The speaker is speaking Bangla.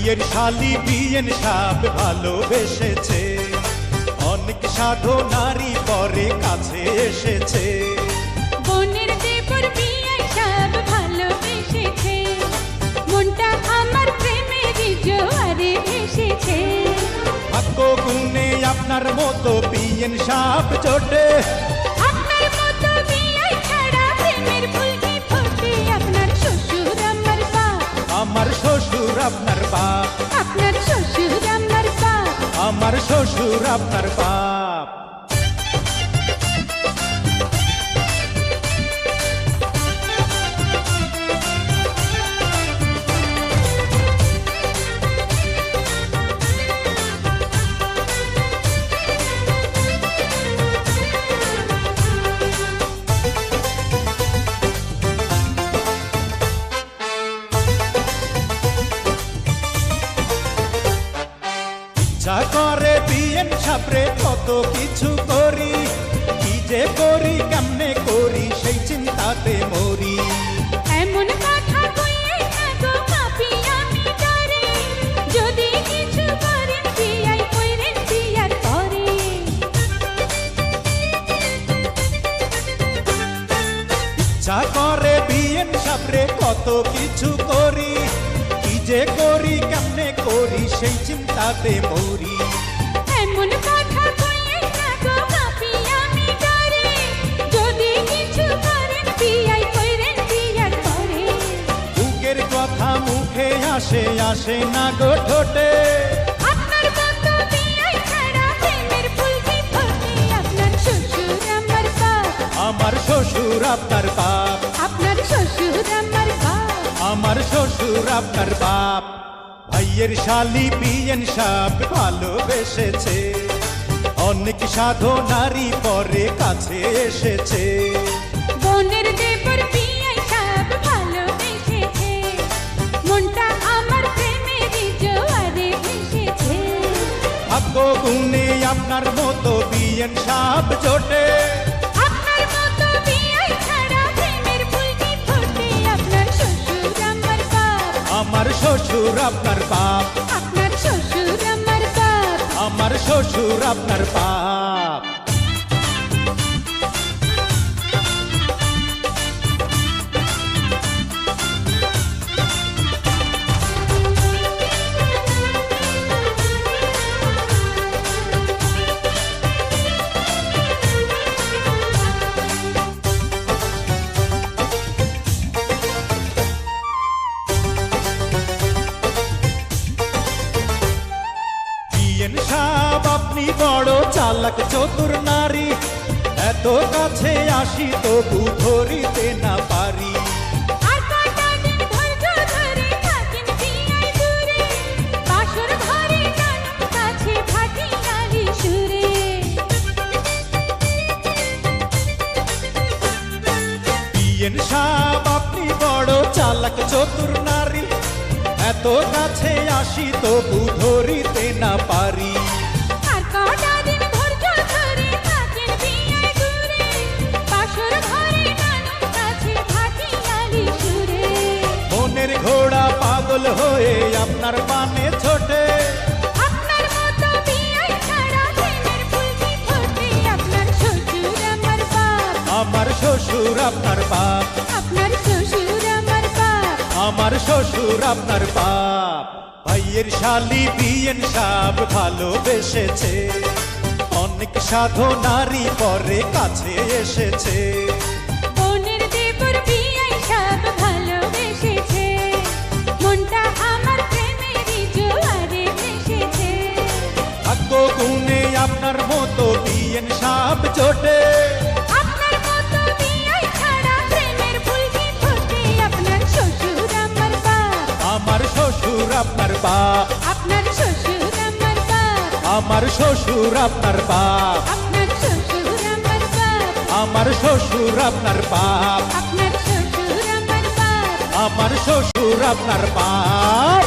ভাইয়ের শালি বিয়েন সাপ ভালোবেসেছে। অনেক সাধু নারী পরে কাছে এসেছে। বোনের দেবর বিয়ে সব ভালোবেসেছে। মনটা আমার প্রেমেরই জোয়ারে ভেসেছে। ভাগ্য গুণে আপনার মতো বিয়েন সাপ জোটে বাপ। আপনার শ্বশুর আমার বাপ। আমার শ্বশুর আপনার বাপ। ইচ্ছা করে বিয়েন সাপরে কত কিছু করি। কি যে করি কেমনে করি সেই চিন্তাতে মরি। এমন কথা কইয়ে না গো পাপি আমি ডরে। যদি কিছু করেন বিয়াই কইরেন বিয়ার পরে। ইচ্ছা করে বিয়েন সাপরে কত কিছু করি। কি যে করি কেমনে করি সেই চিন্তাতে মরি। এমন কথা কইয়ে না গো পাপি আমি ডরে। যদি কিছু করেন বিয়াই কইরেন বিয়ার পরে বুকের কথা মুখে আসে আসে না গো ঠোঁটে। আমার শ্বশুর আপনার বাপ। আপনার শ্বশুর আমার বাপ। আমার শ্বশুর আপনার বাপ। ভাইয়ের শালি বিয়েন সাপ ভালোবেসেছে। অনেক সাধু নারী পরে কাছে এসেছে। বোনের দেবর বিয়ে সব ভালোবেসেছে। মনটা আমার জোয়ারে ভেসেছে। ভাগ্য গুণে আপনার মতো বিয়েন সাপ জোটে। আমার শ্বশুর আপনার বাপ। আপনার শ্বশুর আমার বাপ। আমার শ্বশুর আপনার বাপ। আপনি বড় চালাক চতুর নারী। এত কাছে আসি তবু ধরিতে না পারি। সাপ আপনি বড় চালাক চতুর নারী। এত কাছে আসি তবু ধরিতে না পারি। হয়ে আপনার পানে ছোটে। আমার শ্বশুর আপনার বাপ। আপনার শ্বশুর আমার বাপ। আমার শ্বশুর আপনার বাপ। ভাইয়ের শালি বিয়েন সাপ ভালোবেসেছে। অনেক সাধু নারী পরে কাছে এসেছে। আমার বাপ আমার শ্বশুর আপনার বাপ আপনার শ্বশুর আমার বাপ আমার শ্বশুর আপনার বাপ আপনার শ্বশুর আমার বাপ আমার শ্বশুর আপনার বাপ আপনার শ্বশুর আমার বাপ আমার শ্বশুর আপনার বাপ